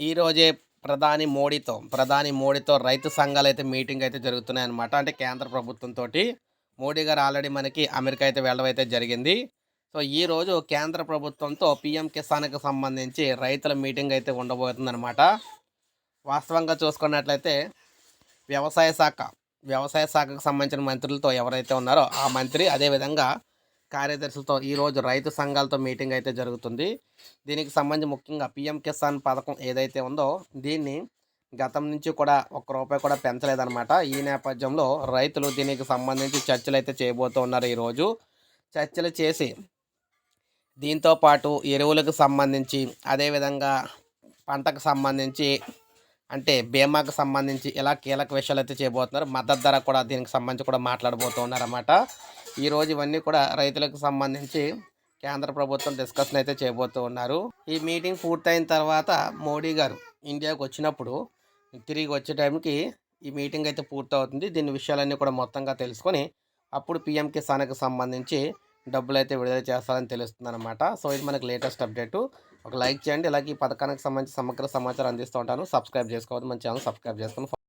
ఈరోజే ప్రధాని మోడీతో ప్రధాని మోడీతో రైతు సంఘాలు అయితే మీటింగ్ అయితే జరుగుతున్నాయి అనమాట అంటే కేంద్ర ప్రభుత్వంతో మోడీ గారు ఆల్రెడీ మనకి అమెరికా అయితే వెళ్ళడం అయితే జరిగింది. సో ఈ రోజు కేంద్ర ప్రభుత్వంతో పిఎం కిసాన్కి సంబంధించి రైతుల మీటింగ్ అయితే ఉండబోతుందన్నమాట. వాస్తవంగా చూసుకున్నట్లయితే వ్యవసాయ శాఖ వ్యవసాయ శాఖకు సంబంధించిన మంత్రులతో ఎవరైతే ఉన్నారో ఆ మంత్రి అదేవిధంగా కార్యదర్శులతో ఈరోజు రైతు సంఘాలతో మీటింగ్ అయితే జరుగుతుంది. దీనికి సంబంధించి ముఖ్యంగా పిఎం కిసాన్ పథకం ఏదైతే ఉందో దీన్ని గతం నుంచి కూడా ఒక్క రూపాయి కూడా పెంచలేదన్నమాట. ఈ నేపథ్యంలో రైతులు దీనికి సంబంధించి చర్చలు అయితే చేయబోతూ ఉన్నారు ఈరోజు చర్చలు చేసి దీంతో పాటు ఎరువులకు సంబంధించి అదేవిధంగా పంటకు సంబంధించి అంటే బీమాకు సంబంధించి ఇలా కీలక విషయాలు అయితే చేయబోతున్నారు. మద్దతు ధర కూడా దీనికి సంబంధించి కూడా మాట్లాడబోతూ ఉన్నారన్నమాట. ఈరోజు ఇవన్నీ కూడా రైతులకు సంబంధించి కేంద్ర ప్రభుత్వం డిస్కషన్ అయితే చేయబోతూ ఉన్నారు. ఈ మీటింగ్ పూర్తయిన తర్వాత మోడీ గారు ఇండియాకు వచ్చినప్పుడు తిరిగి వచ్చే టైంకి ఈ మీటింగ్ అయితే పూర్తవుతుంది. దీని విషయాలన్నీ కూడా మొత్తంగా తెలుసుకొని అప్పుడు పిఎం కిసాన్కి సంబంధించి డబ్బులు అయితే విడుదల చేస్తారని తెలుస్తుంది అనమాట సో ఇది మనకు లేటెస్ట్ అప్డేట్. ఒక లైక్ చేయండి. ఇలాగే ఈ పథకానికి సంబంధించి సమగ్ర సమాచారం అందిస్తూ ఉంటాను. సబ్స్క్రైబ్ చేసుకోవద్దు. మన ఛానల్ సబ్స్క్రైబ్ చేసుకుని